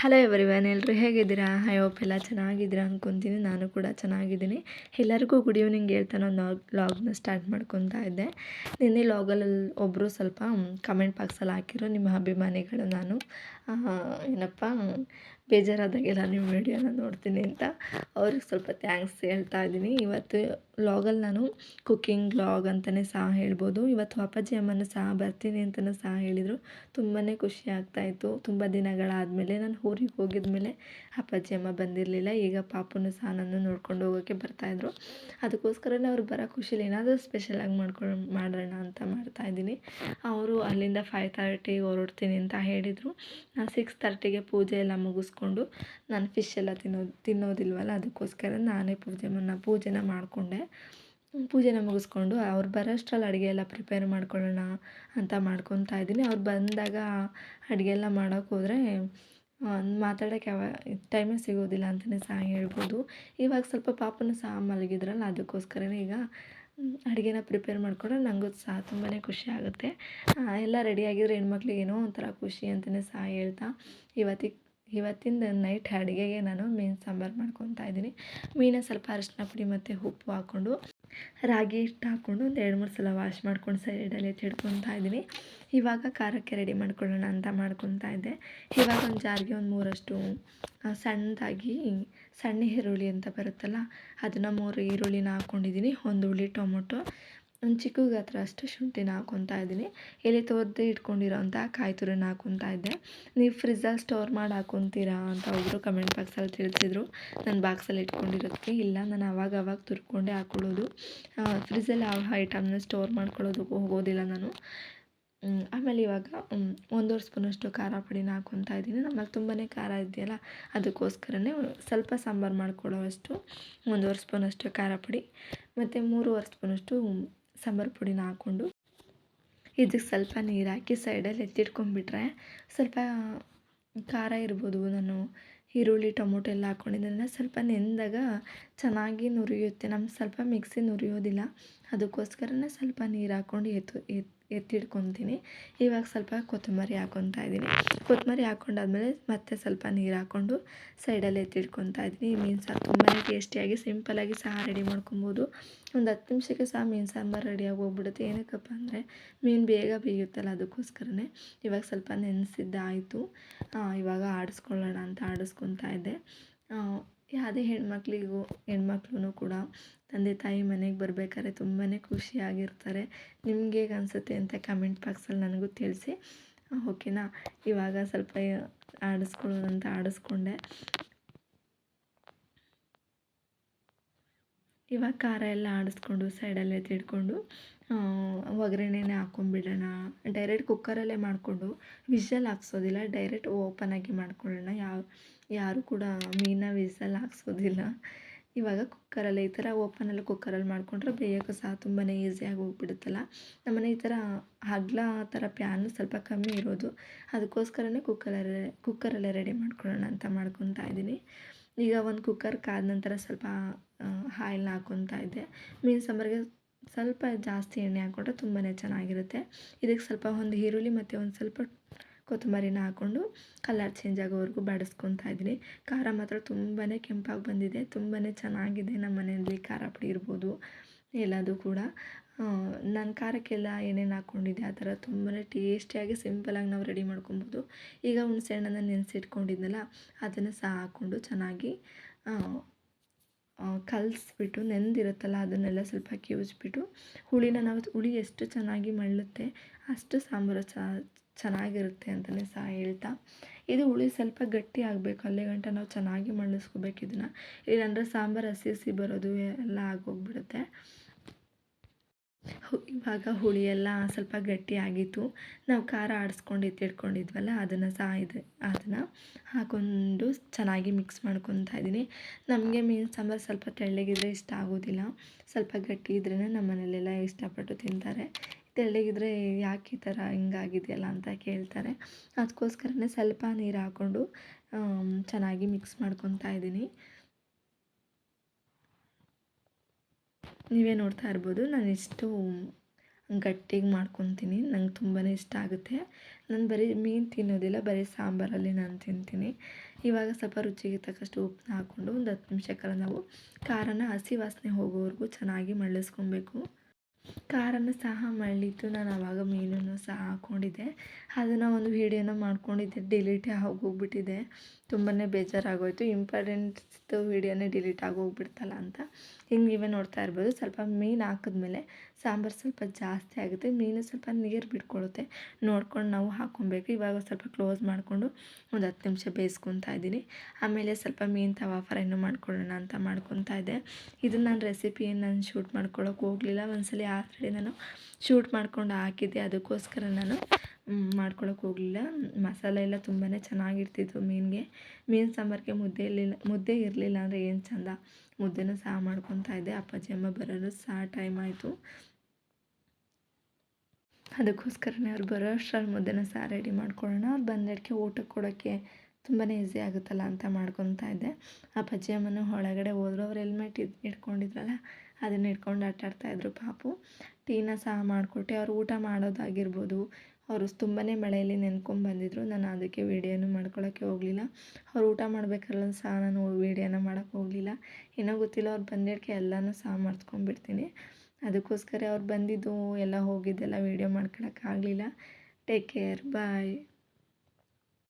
Hello everyone ಎಲ್ಲರೂ ಹೇಗಿದ್ದೀರಾ? I hope ಎಲ್ಲ ಚೆನ್ನಾಗಿದ್ದೀರಾ ಅಂದ್ಕೊತೀನಿ ನಾನು ಕೂಡ ಚೆನ್ನಾಗಿದ್ದೀನಿ. ಎಲ್ಲರಿಗೂ ಗುಡ್ ಈವ್ನಿಂಗ್ ಹೇಳ್ತಾ ನಾನು ಲಾಗ್ನ ಸ್ಟಾರ್ಟ್ ಮಾಡ್ಕೊತಾ ಇದ್ದೆ. ನಿನ್ನೆ ಲಾಗಲ್ಲಿ ಒಬ್ಬರು ಸ್ವಲ್ಪ ಕಮೆಂಟ್ ಬಾಕ್ಸಲ್ಲಿ ಹಾಕಿರೋ ನಿಮ್ಮ ಅಭಿಮಾನಿಗಳು ನಾನು. ಏನಪ್ಪ ಬೇಜಾರಾದಾಗೆಲ್ಲ ನಿಮ್ಮ ವಿಡಿಯೋನ ನೋಡ್ತೀನಿ ಅಂತ. ಅವ್ರಿಗೆ ಸ್ವಲ್ಪ ಥ್ಯಾಂಕ್ಸ್ ಹೇಳ್ತಾ ಇದ್ದೀನಿ. ಇವತ್ತು ವ್ಲಾಗಲ್ಲಿ ನಾನು ಕುಕ್ಕಿಂಗ್ ವ್ಲಾಗ್ ಅಂತಲೇ ಸಹ ಹೇಳ್ಬೋದು. ಇವತ್ತು ಅಪ್ಪಾಜಿ ಅಮ್ಮನ ಸಹ ಬರ್ತೀನಿ ಅಂತಲೂ ಸಹ ಹೇಳಿದರು. ತುಂಬಾ ಖುಷಿ ಆಗ್ತಾಯಿತ್ತು ತುಂಬ ದಿನಗಳಾದಮೇಲೆ ನಾನು ಊರಿಗೆ ಹೋಗಿದ ಮೇಲೆ ಅಪ್ಪಾಜಿ ಅಮ್ಮ ಬಂದಿರಲಿಲ್ಲ. ಈಗ ಪಾಪನ ಸಹ ನಾನು ನೋಡ್ಕೊಂಡು ಹೋಗೋಕ್ಕೆ ಬರ್ತಾಯಿದ್ರು ಅದಕ್ಕೋಸ್ಕರನೇ ಅವ್ರು ಬರೋ ಖುಷಿಲಿ ಏನಾದರೂ ಸ್ಪೆಷಲಾಗಿ ಮಾಡ್ಕೊಂಡು ಮಾಡೋಣ ಅಂತ ಮಾಡ್ತಾಯಿದ್ದೀನಿ ಅವರು ಅಲ್ಲಿಂದ ಫೈವ್ ತರ್ಟಿಗೆ ಹೊರಡ್ತೀನಿ ಅಂತ ಹೇಳಿದರು. ನಾನು ಸಿಕ್ಸ್ ತರ್ಟಿಗೆ ಪೂಜೆ ಎಲ್ಲ ಮುಗಿಸ್ಕೊಂಡು ನಾನು ಫಿಶ್ ಎಲ್ಲ ತಿನ್ನೋದು ತಿನ್ನೋದಿಲ್ವಲ್ಲ, ಅದಕ್ಕೋಸ್ಕರ ನಾನೇ ಪೂಜೆ ಮನ್ನ ಪೂಜೆನ ಮಾಡಿಕೊಂಡೆ. ಪೂಜೆನ ಮುಗಿಸ್ಕೊಂಡು ಅವ್ರು ಬರೋಷ್ಟ್ರಲ್ಲಿ ಅಡುಗೆ ಎಲ್ಲ ಪ್ರಿಪೇರ್ ಮಾಡ್ಕೊಳ್ಳೋಣ ಅಂತ ಮಾಡ್ಕೊತಾ ಇದ್ದೀನಿ. ಅವ್ರು ಬಂದಾಗ ಅಡುಗೆ ಎಲ್ಲ ಮಾಡೋಕೆ ಹೋದರೆ ಮಾತಾಡೋಕ್ಕೆ ಯಾವ ಟೈಮೇ ಸಿಗೋದಿಲ್ಲ ಅಂತಲೇ ಸಹ ಹೇಳ್ಬೋದು. ಇವಾಗ ಸ್ವಲ್ಪ ಪಾಪನ ಸಹ ಮಲಗಿದ್ರಲ್ಲ, ಅದಕ್ಕೋಸ್ಕರನೇ ಈಗ ಅಡುಗೆನ ಪ್ರಿಪೇರ್ ಮಾಡಿಕೊಂಡ್ರೆ ನನಗೂ ಸಹ ತುಂಬಾ ಖುಷಿ ಆಗುತ್ತೆ. ಎಲ್ಲ ರೆಡಿಯಾಗಿದ್ರೆ ಹೆಣ್ಮಕ್ಳಿಗೆ ಏನೋ ಒಂಥರ ಖುಷಿ ಅಂತಲೇ ಸಹ ಹೇಳ್ತಾ, ಇವತ್ತಿಗೆ ಇವತ್ತಿಂದ ನೈಟ್ ಅಡುಗೆಗೆ ನಾನು ಮೀನು ಸಾಂಬಾರು ಮಾಡ್ಕೊತಾ ಇದ್ದೀನಿ. ಮೀನ ಸ್ವಲ್ಪ ಅರಿಶಿನ ಪುಡಿ ಮತ್ತು ಉಪ್ಪು ಹಾಕ್ಕೊಂಡು, ರಾಗಿ ಹಿಟ್ಟು ಹಾಕ್ಕೊಂಡು ಒಂದು ಎರಡು ಮೂರು ಸಲ ವಾಶ್ ಮಾಡ್ಕೊಂಡು ಸೈಡಲ್ಲಿ ಎತ್ತಿಡ್ಕೊತಾ ಇದ್ದೀನಿ. ಇವಾಗ ಖಾರಕ್ಕೆ ರೆಡಿ ಮಾಡ್ಕೊಳ್ಳೋಣ ಅಂತ ಮಾಡ್ಕೊತಾ ಇದ್ದೆ. ಇವಾಗ ಒಂದು ಜಾರಿಗೆ ಒಂದು ಮೂರಷ್ಟು ಸಣ್ಣದಾಗಿ ಸಣ್ಣ ಈರುಳ್ಳಿ ಅಂತ ಬರುತ್ತಲ್ಲ, ಅದನ್ನು ಮೂರು ಈರುಳ್ಳಿನ ಹಾಕ್ಕೊಂಡಿದ್ದೀನಿ ಒಂದು ಹುಳಿ ಟೊಮೊಟೊ ಒಂದು ಚಿಕ್ಕ ಗಾತ್ರ ಅಷ್ಟು ಶುಂಠಿನ ಹಾಕ್ಕೊತಾ ಇದ್ದೀನಿ. ಎಲೆ ತೋರ್ದು ಇಟ್ಕೊಂಡಿರೋ ಅಂಥ ಕಾಯಿ ತುರಿನ ಹಾಕ್ಕೊತಾ ಇದ್ದೆ. ನೀವು ಫ್ರಿಜ್ಜಲ್ಲಿ ಸ್ಟೋರ್ ಮಾಡಿ ಹಾಕ್ಕೊತೀರಾ ಅಂತ ಒಬ್ಬರು ಕಮೆಂಟ್ ಬಾಕ್ಸಲ್ಲಿ ತಿಳಿಸಿದ್ರು. ನಾನು ಬಾಕ್ಸಲ್ಲಿ ಇಟ್ಕೊಂಡಿರೋದಕ್ಕೆ ಇಲ್ಲ, ನಾನು ಅವಾಗ ಅವಾಗ ತುರ್ಕೊಂಡೆ ಹಾಕ್ಕೊಳ್ಳೋದು ಫ್ರಿಜ್ಜಲ್ಲಿ ಯಾವ ಐಟಮ್ನ ಸ್ಟೋರ್ ಮಾಡ್ಕೊಳ್ಳೋದಕ್ಕೂ ಹೋಗೋದಿಲ್ಲ ನಾನು. ಆಮೇಲೆ ಇವಾಗ ಒಂದೂವರೆ ಸ್ಪೂನಷ್ಟು ಖಾರ ಪುಡಿನ ಹಾಕ್ಕೊತಾ ಇದ್ದೀನಿ. ನಮ್ಮಲ್ಲಿ ತುಂಬಾ ಖಾರ ಇದೆಯಲ್ಲ, ಅದಕ್ಕೋಸ್ಕರನೇ ಸ್ವಲ್ಪ ಸಾಂಬಾರು ಮಾಡ್ಕೊಳ್ಳೋವಷ್ಟು, ಒಂದೂವರೆ ಸ್ಪೂನಷ್ಟು ಖಾರ ಪುಡಿ, ಮತ್ತು ಮೂರುವರೆ ಸ್ಪೂನಷ್ಟು ಸಾಂಬಾರು ಪುಡಿನ ಹಾಕ್ಕೊಂಡು ಇದಕ್ಕೆ ಸ್ವಲ್ಪ ನೀರು ಹಾಕಿ ಸೈಡಲ್ಲಿ ಎತ್ತಿಟ್ಕೊಂಡ್ಬಿಟ್ರೆ ಸ್ವಲ್ಪ ಖಾರ ಇರ್ಬೋದು. ನಾನು ಈರುಳ್ಳಿ, ಟೊಮೊಟೊ ಎಲ್ಲ ಹಾಕ್ಕೊಂಡಿದ್ದೆಲ್ಲ ಸ್ವಲ್ಪ ನೆಂದಾಗ ಚೆನ್ನಾಗಿ ನುರಿಯುತ್ತೆ. ನಮ್ಗೆ ಸ್ವಲ್ಪ ಮಿಕ್ಸಿ ನುರಿಯೋದಿಲ್ಲ. ಅದಕ್ಕೋಸ್ಕರನೇ ಸ್ವಲ್ಪ ನೀರು ಹಾಕ್ಕೊಂಡು ಎತ್ತು ಎತ್ತು ಎತ್ತಿಟ್ಕೊತೀನಿ. ಇವಾಗ ಸ್ವಲ್ಪ ಕೊತ್ತಂಬರಿ ಹಾಕ್ಕೊತಾ ಇದ್ದೀನಿ. ಕೊತ್ತಂಬರಿ ಹಾಕ್ಕೊಂಡಾದ್ಮೇಲೆ ಮತ್ತೆ ಸ್ವಲ್ಪ ನೀರು ಹಾಕ್ಕೊಂಡು ಸೈಡಲ್ಲಿ ಎತ್ತಿಟ್ಕೊತಾ ಇದ್ದೀನಿ. ಈ ಮೀನು ಸಾರು ತುಂಬಾ ಟೇಸ್ಟಿಯಾಗಿ ಸಿಂಪಲಾಗಿ ಸಹ ರೆಡಿ ಮಾಡ್ಕೊಬೋದು. ಒಂದು ಹತ್ತು ನಿಮಿಷಕ್ಕೆ ಸಹ ಮೀನು ಸಾಂಬಾರು ರೆಡಿಯಾಗಿ ಹೋಗ್ಬಿಡುತ್ತೆ ಏನಕ್ಕಪ್ಪ ಅಂದರೆ ಮೀನು ಬೇಗ ಬೇಯುತ್ತಲ್ಲ ಅದಕ್ಕೋಸ್ಕರನೇ. ಇವಾಗ ಸ್ವಲ್ಪ ನೆನೆಸಿದ್ದಾಯಿತು. ಇವಾಗ ಆಡಿಸ್ಕೊಳ್ಳೋಣ ಅಂತ ಆಡಿಸ್ಕೊತಾ ಇದ್ದೆ. ಯಾವುದೇ ಹೆಣ್ಮಕ್ಳಿಗೂ ಹೆಣ್ಮಕ್ಳು ಕೂಡ ತಂದೆ ತಾಯಿ ಮನೆಗೆ ಬರ್ಬೇಕಾದ್ರೆ ತುಂಬಾ ಖುಷಿಯಾಗಿರ್ತಾರೆ. ನಿಮ್ಗೆ ಹೇಗೆ ಅನಿಸುತ್ತೆ ಅಂತ ಕಮೆಂಟ್ ಬಾಕ್ಸಲ್ಲಿ ನನಗೂ ತಿಳಿಸಿ. ಓಕೆನಾ? ಇವಾಗ ಸ್ವಲ್ಪ ಆಡಿಸ್ಕೊಳ್ಳೋಣ ಅಂತ ಆಡಿಸ್ಕೊಂಡೆ. ಇವಾಗ ಖಾರ ಎಲ್ಲ ಆಡಿಸ್ಕೊಂಡು ಸೈಡಲ್ಲೇ ತಿಡ್ಕೊಂಡು ಒಗ್ಗರಣೆನೇ ಹಾಕ್ಕೊಂಬಿಡೋಣ ಡೈರೆಕ್ಟ್ ಕುಕ್ಕರಲ್ಲೇ ಮಾಡಿಕೊಂಡು ವಿಷಲ್ ಹಾಕ್ಸೋದಿಲ್ಲ. ಡೈರೆಕ್ಟ್ ಓಪನಾಗಿ ಮಾಡ್ಕೊಳ್ಳೋಣ. ಯಾವ, ಯಾರು ಕೂಡ ಮೀನ ವಿಸಲ್ ಹಾಕ್ಸೋದಿಲ್ಲ. ಇವಾಗ ಕುಕ್ಕರಲ್ಲಿ ಈ ಥರ ಓಪನಲ್ಲಿ ಕುಕ್ಕರಲ್ಲಿ ಮಾಡಿಕೊಂಡ್ರೆ ಬೇಯೋಕ್ಕೂ ಸಹ ತುಂಬಾ ಈಸಿಯಾಗಿ ಹೋಗ್ಬಿಡುತ್ತಲ್ಲ. ನಮ್ಮನೆ ಈ ಥರ ಆ ಥರ ಪ್ಯಾನು ಸ್ವಲ್ಪ ಕಮ್ಮಿ ಇರೋದು. ಅದಕ್ಕೋಸ್ಕರನೇ ಕುಕ್ಕರಲ್ಲೇ ಕುಕ್ಕರಲ್ಲೇ ರೆಡಿ ಮಾಡ್ಕೊಳ್ಳೋಣ ಅಂತ ಮಾಡ್ಕೊತಾ ಇದ್ದೀನಿ. ಈಗ ಒಂದು ಕುಕ್ಕರ್ ಕಾದ ನಂತರ ಸ್ವಲ್ಪ ಆಯಿಲ್ನ ಹಾಕ್ಕೊತಾ ಇದ್ದೆ. ಮೀನು ಸಾಂಬಾರಿಗೆ ಸ್ವಲ್ಪ ಜಾಸ್ತಿ ಎಣ್ಣೆ ಹಾಕ್ಕೊಂಡ್ರೆ ತುಂಬಾ ಚೆನ್ನಾಗಿರುತ್ತೆ. ಇದಕ್ಕೆ ಸ್ವಲ್ಪ ಒಂದು ಈರುಳ್ಳಿ ಮತ್ತು ಒಂದು ಸ್ವಲ್ಪ ಕೊತ್ತಂಬರಿನ ಹಾಕ್ಕೊಂಡು ಕಲರ್ ಚೇಂಜ್ ಆಗೋವರೆಗೂ ಬಾಡಿಸ್ಕೊತಾ ಇದ್ದೀನಿ. ಖಾರ ಮಾತ್ರ ತುಂಬಾ ಕೆಂಪಾಗಿ ಬಂದಿದೆ. ತುಂಬಾ ಚೆನ್ನಾಗಿದೆ ನಮ್ಮ ಮನೆಯಲ್ಲಿ ಖಾರ ಪುಡಿ ಇರ್ಬೋದು, ಎಲ್ಲದು ಕೂಡ. ನಾನು ಖಾರಕ್ಕೆಲ್ಲ ಏನೇನು ಹಾಕ್ಕೊಂಡಿದ್ದೆ ಆ ಥರ ತುಂಬಾ ಟೇಸ್ಟಿಯಾಗಿ ಸಿಂಪಲಾಗಿ ನಾವು ರೆಡಿ ಮಾಡ್ಕೊಬೋದು ಈಗ ಹುಣಸೆ ಹಣ್ಣನ್ನು ನೆನೆಸಿಟ್ಕೊಂಡಿದ್ನಲ್ಲ, ಅದನ್ನು ಸಹ ಹಾಕ್ಕೊಂಡು ಚೆನ್ನಾಗಿ ಕಲಸ್ಬಿಟ್ಟು ನೆಂದಿರುತ್ತಲ್ಲ ಅದನ್ನೆಲ್ಲ ಸ್ವಲ್ಪ ಕಿವುಚ್ಬಿಟ್ಟು ಹುಳಿನ ನಾವು ಹುಳಿ ಎಷ್ಟು ಚೆನ್ನಾಗಿ ಮಳ್ಳುತ್ತೆ ಅಷ್ಟು ಸಾಂಬಾರು ಚೆನ್ನಾಗಿರುತ್ತೆ ಅಂತಲೇ ಸಹ ಹೇಳ್ತಾ. ಇದು ಹುಳಿ ಸ್ವಲ್ಪ ಗಟ್ಟಿ ಆಗಬೇಕು, ಅಲ್ಲಿ ಗಂಟ ನಾವು ಚೆನ್ನಾಗಿ ಮಳ್ಳಿಸ್ಕೋಬೇಕು ಇದನ್ನು. ಇಲ್ಲಾಂದರೆ ಸಾಂಬಾರು ಹಸಿ ಹಸಿ ಬರೋದು ಎಲ್ಲ ಆಗೋಗ್ಬಿಡುತ್ತೆ. ಇವಾಗ ಹುಳಿ ಎಲ್ಲ ಸ್ವಲ್ಪ ಗಟ್ಟಿಯಾಗಿತ್ತು ನಾವು ಖಾರ ಆಡಿಸ್ಕೊಂಡು ಎತ್ತಿಟ್ಕೊಂಡಿದ್ವಲ್ಲ, ಅದನ್ನು ಸಹ ಇದು ಅದನ್ನು ಹಾಕ್ಕೊಂಡು ಚೆನ್ನಾಗಿ ಮಿಕ್ಸ್ ಮಾಡ್ಕೊತಾ ಇದ್ದೀನಿ. ನಮಗೆ ಮೀನು ಸಾಂಬಾರು ಸ್ವಲ್ಪ ತೆಳ್ಳಗಿದ್ರೆ ಇಷ್ಟ ಆಗೋದಿಲ್ಲ. ಸ್ವಲ್ಪ ಗಟ್ಟಿ ಇದ್ರೇ ನಮ್ಮ ಮನೇಲೆಲ್ಲ ಇಷ್ಟಪಟ್ಟು ತಿಂತಾರೆ. ತೆಳ್ಳಗಿದ್ರೆ ಯಾಕೆ ಈ ಥರ ಹಿಂಗಾಗಿದೆಯಲ್ಲ ಅಂತ ಕೇಳ್ತಾರೆ. ಅದಕ್ಕೋಸ್ಕರನೇ ಸ್ವಲ್ಪ ನೀರು ಹಾಕ್ಕೊಂಡು ಚೆನ್ನಾಗಿ ಮಿಕ್ಸ್ ಮಾಡ್ಕೊತಾ ಇದ್ದೀನಿ. ನೀವೇ ನೋಡ್ತಾ ಇರ್ಬೋದು. ನಾನು ಇಷ್ಟು ಗಟ್ಟಿಗೆ ಮಾಡ್ಕೊತೀನಿ. ನಂಗೆ ತುಂಬಾ ಇಷ್ಟ ಆಗುತ್ತೆ. ನಾನು ಬರೀ ಮೀನು ತಿನ್ನೋದಿಲ್ಲ, ಬರೀ ಸಾಂಬಾರಲ್ಲಿ ನಾನು ತಿಂತೀನಿ. ಇವಾಗ ಸ್ವಲ್ಪ ರುಚಿಗೆ ತಕ್ಕಷ್ಟು ಉಪ್ಪನ್ನ ಹಾಕ್ಕೊಂಡು ಒಂದು ಹತ್ತು ನಿಮಿಷ ಕಾಲ ನಾವು ಖಾರನ ಹಸಿ ವಾಸನೆ ಹೋಗೋವರೆಗೂ ಚೆನ್ನಾಗಿ ಮಳ್ಳಿಸ್ಕೊಬೇಕು. ಖಾರನ ಸಹ ಮಳ್ಳಿತ್ತು ನಾನು ಆವಾಗ ಮೀನನ್ನು ಸಹ ಹಾಕ್ಕೊಂಡಿದ್ದೆ ಅದನ್ನು ಒಂದು ವೀಡಿಯೋನ ಮಾಡ್ಕೊಂಡಿದ್ದೆ. ಡಿಲೀಟೇ ಆಗೋಗ್ಬಿಟ್ಟಿದೆ ತುಂಬಾ ಬೇಜಾರಾಗೋಯಿತು. ಇಂಪಾರ್ಟೆಂಟ್ಸ್ದು ವೀಡಿಯೋನೇ ಡಿಲೀಟ್ ಆಗೋಗ್ಬಿಡ್ತಲ್ಲ ಅಂತ. ಹಿಂಗೆ ನೀವೇ ನೋಡ್ತಾ ಇರ್ಬೋದು. ಸ್ವಲ್ಪ ಮೀನು ಹಾಕಿದ್ಮೇಲೆ ಸಾಂಬಾರು ಸ್ವಲ್ಪ ಜಾಸ್ತಿ ಆಗುತ್ತೆ. ಮೀನು ಸ್ವಲ್ಪ ನೀರು ಬಿಟ್ಕೊಳುತ್ತೆ. ನೋಡ್ಕೊಂಡು ನಾವು ಹಾಕ್ಕೊಬೇಕು ಇವಾಗ ಸ್ವಲ್ಪ ಕ್ಲೋಸ್ ಮಾಡಿಕೊಂಡು ಒಂದು ಹತ್ತು ನಿಮಿಷ ಬೇಯಿಸ್ಕೊತಾ ಇದ್ದೀನಿ. ಆಮೇಲೆ ಸ್ವಲ್ಪ ಮೀನು ತವಾ ಫ್ರೈನು ಮಾಡ್ಕೊಳ್ಳೋಣ ಅಂತ ಮಾಡ್ಕೊತಾ ಇದ್ದೆ. ಇದು ನಾನು ರೆಸಿಪಿ ನಾನು ಶೂಟ್ ಮಾಡ್ಕೊಳ್ಳೋಕೆ ಹೋಗಲಿಲ್ಲ. ಒಂದ್ಸಲಿ ಆಲ್ರೆಡಿ ನಾನು ಶೂಟ್ ಮಾಡ್ಕೊಂಡು ಹಾಕಿದ್ದೆ. ಅದಕ್ಕೋಸ್ಕರ ನಾನು ಮಾಡ್ಕೊಳಕ್ಕೆ ಹೋಗಲಿಲ್ಲ. ಮಸಾಲೆ ಎಲ್ಲ ತುಂಬಾ ಚೆನ್ನಾಗಿರ್ತಿತ್ತು ಮೀನಿಗೆ. ಮೀನು ಸಾಂಬಾರಿಗೆ ಮುದ್ದೆ ಇರಲಿಲ್ಲ ಮುದ್ದೆ ಇರಲಿಲ್ಲ ಅಂದರೆ ಏನು ಚಂದ? ಮುದ್ದೆನೂ ಸಹ ಮಾಡ್ಕೊತಾ ಇದ್ದೆ. ಅಪ್ಪಾಜಿ, ಅಮ್ಮ ಬರೋರು ಸಹ ಟೈಮ್ ಆಯಿತು. ಅದಕ್ಕೋಸ್ಕರನೇ ಅವ್ರು ಬರೋ ಅಷ್ಟ್ರಲ್ಲಿ ಮುದ್ದೆನ ಸಹ ರೆಡಿ ಮಾಡ್ಕೊಳ್ಳೋಣ. ಅವ್ರು ಬಂದಕ್ಕೆ ಊಟಕ್ಕೆ ಕೊಡೋಕ್ಕೆ ತುಂಬಾ ಈಸಿ ಆಗುತ್ತಲ್ಲ ಅಂತ ಮಾಡ್ಕೊತಾ ಇದ್ದೆ. ಅಪ್ಪಾಜಿ, ಅಮ್ಮನ ಒಳಗಡೆ ಹೋದ್ರು. ಅವ್ರು ಹೆಲ್ಮೆಟ್ ಇದು, ಇಟ್ಕೊಂಡಿದ್ರಲ್ಲ, ಅದನ್ನು ಇಟ್ಕೊಂಡು ಆಟಾಡ್ತಾಯಿದ್ರು ಪಾಪು. ಟೀನ ಸಹ ಮಾಡಿಕೊಟ್ಟೆ. ಅವ್ರು ಊಟ ಮಾಡೋದಾಗಿರ್ಬೋದು. ಅವರು ತುಂಬಾ ಮಳೆಯಲ್ಲಿ ನೆನ್ಕೊಂಡು ಬಂದಿದ್ದರು ನಾನು ಅದಕ್ಕೆ ವೀಡಿಯೋನು ಮಾಡ್ಕೊಳ್ಳೋಕ್ಕೆ ಹೋಗಲಿಲ್ಲ. ಅವ್ರು ಊಟ ಮಾಡಬೇಕಲ್ಲ ಸಹ ನಾನು ವೀಡಿಯೋನ ಮಾಡೋಕ್ಕೆ ಹೋಗಲಿಲ್ಲ. ಏನೋ ಗೊತ್ತಿಲ್ಲ, ಅವ್ರು ಬಂದಿದ್ದಕ್ಕೆ ಎಲ್ಲನೂ ಸಹ ಮರ್ತ್ಕೊಂಡ್ಬಿಡ್ತೀನಿ. ಅದಕ್ಕೋಸ್ಕರ ಅವ್ರು ಬಂದಿದ್ದು, ಎಲ್ಲ ಹೋಗಿದ್ದೆಲ್ಲ ವೀಡಿಯೋ ಮಾಡ್ಕೊಳಕ್ಕಾಗಲಿಲ್ಲ ಟೇಕ್ ಕೇರ್ ಬಾಯ್